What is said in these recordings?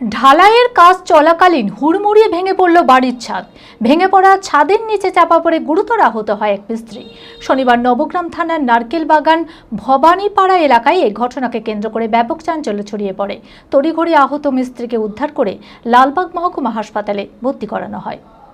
ঢালাইয়ের কাজ চলাকালীন হুড়মুড়িয়ে ভেঙে পড়ল বাড়ির ছাদ। ভেঙে পড়া ছাদের নিচে চাপা পড়ে গুরুতর আহত হয় এক মিস্ত্রি। শনিবার নবগ্রাম থানার নারকেল বাগান ভবানীপাড়া এলাকায় এই ঘটনাকে কেন্দ্র করে ব্যাপক চাঞ্চল্য ছড়িয়ে পড়ে। তড়িঘড়ি আহত মিস্ত্রিকে উদ্ধার করে লালবাগ মহকুমা হাসপাতালে ভর্তি করানো হয়।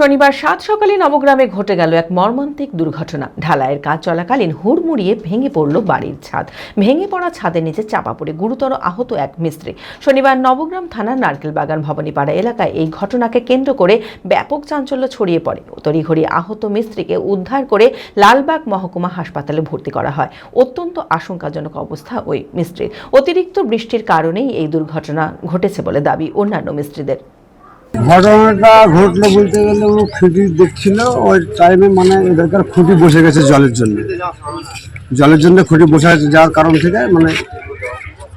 শনিবার সাত সকালে নবগ্রামে ঘটে গেল এক মর্মান্তিক দুর্ঘটনা। ঢালাইয়ের কাজ চলাকালীন হুড়মুড়িয়ে ভেঙে পড়ল বাড়ির ছাদ। ভেঙে পড়া ছাদের নিচে চাপা পড়ে গুরুতর আহত এক মিস্ত্রি। শনিবার নবগ্রাম থানার নারকেল বাগান ভবানীপাড়া এলাকায় এই ঘটনাকে কেন্দ্র করে ব্যাপক চাঞ্চল্য ছড়িয়ে পড়ে। তড়িঘড়ি আহত মিস্ত্রিকে উদ্ধার করে লালবাগ মহকুমা হাসপাতালে ভর্তি করা হয়। অত্যন্ত আশঙ্কাজনক অবস্থা ওই মিস্ত্রির। অতিরিক্ত বৃষ্টির কারণেই এই দুর্ঘটনা ঘটেছে বলে দাবি অন্যান্য মিস্ত্রিদের। ঘটনাটা ঘটলো বলতে গেলে ও খুঁটি দেখছিল ওই টাইমে মানে এদেরকার খুঁটি বসে গেছে জলের জন্য। জলের জন্য খুঁটি বসে আছে যাওয়ার কারণ থেকে মানে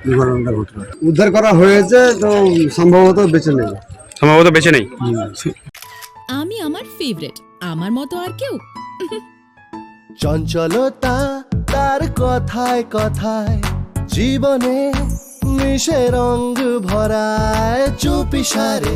দুর্ঘটনাটা ঘটলো। উদ্ধার করা হয়েছে তো সম্ভবত বেঁচে নেবে সম্ভবত বেঁচে নেই। আমি আমার ফেভারিট আমার মতো আর কেউ। চঞ্চলতা তার কথায় কথায় জীবনে মিশে রঙ ভরায় চুপি সারে।